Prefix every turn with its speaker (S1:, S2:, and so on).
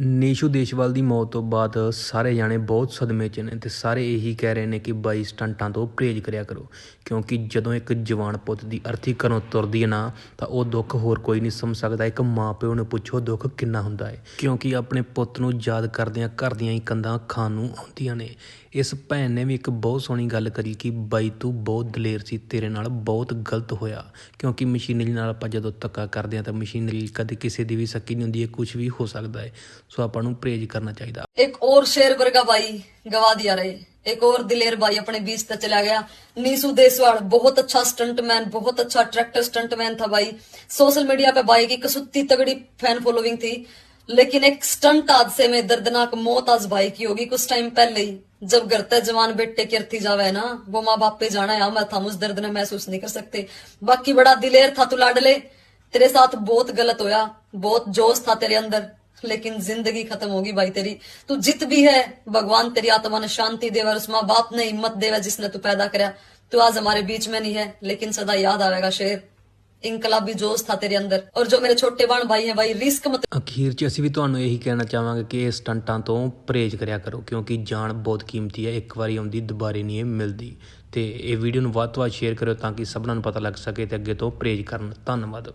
S1: ਨੀਸ਼ੂ ਦੇਸ਼ਵਾਲ ਦੀ ਮੌਤ ਤੋਂ ਬਾਅਦ ਸਾਰੇ ਜਾਣੇ ਬਹੁਤ ਸਦਮੇ 'ਚ ਨੇ ਤੇ ਸਾਰੇ ਇਹੀ ਕਹਿ ਰਹੇ ਨੇ ਕਿ ਬਾਈ ਸਟੰਟਾਂ ਤੋਂ ਪਰਹੇਜ਼ ਕਰਿਆ ਕਰੋ, ਕਿਉਂਕਿ ਜਦੋਂ ਇੱਕ ਜਵਾਨ ਪੁੱਤ ਦੀ ਅਰਥੀ ਘਰੋਂ ਤੁਰਦੀ ਹੈ ਨਾ, ਤਾਂ ਉਹ ਦੁੱਖ ਹੋਰ ਕੋਈ ਨਹੀਂ ਸਮਝ ਸਕਦਾ। ਇੱਕ ਮਾਂ ਪਿਓ ਨੂੰ ਪੁੱਛੋ ਦੁੱਖ ਕਿੰਨਾ ਹੁੰਦਾ ਹੈ। ਕਿਉਂਕਿ ਆਪਣੇ ਪੁੱਤ ਨੂੰ ਯਾਦ ਕਰਦਿਆਂ ਘਰ ਦੀਆਂ ਹੀ ਕੰਧਾਂ ਖਾਣ ਨੂੰ ਆਉਂਦੀਆਂ ਨੇ। ਇਸ ਭੈਣ ਨੇ ਵੀ ਇੱਕ ਬਹੁਤ ਸੋਹਣੀ ਗੱਲ ਕਰੀ ਕਿ ਬਾਈ ਤੂੰ ਬਹੁਤ ਦਲੇਰ ਸੀ, ਤੇਰੇ ਨਾਲ ਬਹੁਤ ਗਲਤ ਹੋਇਆ। ਕਿਉਂਕਿ ਮਸ਼ੀਨਰੀ ਨਾਲ ਆਪਾਂ ਜਦੋਂ ਧੱਕਾ ਕਰਦੇ ਹਾਂ ਤਾਂ ਮਸ਼ੀਨਰੀ ਕਦੇ ਕਿਸੇ ਦੀ ਵੀ ਸੱਕੀ ਨਹੀਂ ਹੁੰਦੀ ਹੈ ਕੁਝ ਵੀ ਹੋ ਸਕਦਾ ਹੈ। ਸੋ ਆਪਾਂ ਨੂੰ ਪਰਹੇਜ਼ ਕਰਨਾ ਚਾਹੀਦਾ
S2: एक और शेर वर्गा भाई गवा दिया रहे एक और दिलेर भाई अपने बीच तक चला गया नीसू देसवाड़ बहुत अच्छा स्टंटमैन बहुत अच्छा ट्रैक्टर स्टंटमैन था भाई सोशल मीडिया पे भाई की कसुत्ती तगड़ी फैन फॉलोइंग थी लेकिन एक स्टंट हादसे में दर्दनाक मौत आज भाई की होगी कुछ टाइम पहले ही जब घर ते जवान बेटे की अर्थी जावे ना वो माँ बाप पे जाना है मैं हम उस दर्द ने महसूस नहीं कर सकते बाकी बड़ा दिलेर था तू लाडले तेरे साथ बहुत गलत होया बहुत जोश था तेरे अंदर लेकिन जिंदगी खत्म होगी भाई तेरी तू जित भी है भगवान तेरी आत्मा ने शांति देवे और उस माँ बाप ने हिम्मत देवे जिसने तू पैदा करया तू आज हमारे बीच में नहीं है लेकिन सदा याद आवेगा शेर इनकलाबी जोश था तेरे अंदर और जो मेरे छोटे बहन भाई हैं भाई रिस्क मत
S1: ਅਖੀਰ 'ਚ ਅਸੀਂ ਵੀ ਤੁਹਾਨੂੰ ਇਹੀ ਕਹਿਣਾ ਚਾਹਾਂਗੇ ਕਿ ਇਹ ਸਟੰਟਾਂ ਤੋਂ ਪਰਹੇਜ਼ ਕਰਿਆ ਕਰੋ ਕਿਉਂਕਿ ਜਾਨ ਬਹੁਤ ਕੀਮਤੀ ਹੈ ਇੱਕ ਵਾਰੀ ਆਉਂਦੀ ਦੁਬਾਰੇ ਨਹੀਂ ਇਹ ਮਿਲਦੀ ਤੇ ਇਹ ਵੀਡੀਓ ਨੂੰ ਵੱਧ ਤੋਂ ਵੱਧ ਸ਼ੇਅਰ ਕਰੋ ਤਾਂ ਕਿ ਸਭਨਾਂ ਨੂੰ ਪਤਾ ਲੱਗ ਸਕੇ ਤੇ ਅੱਗੇ ਤੋਂ ਪਰਹੇਜ਼ ਕਰਨ ਧੰਨਵਾਦ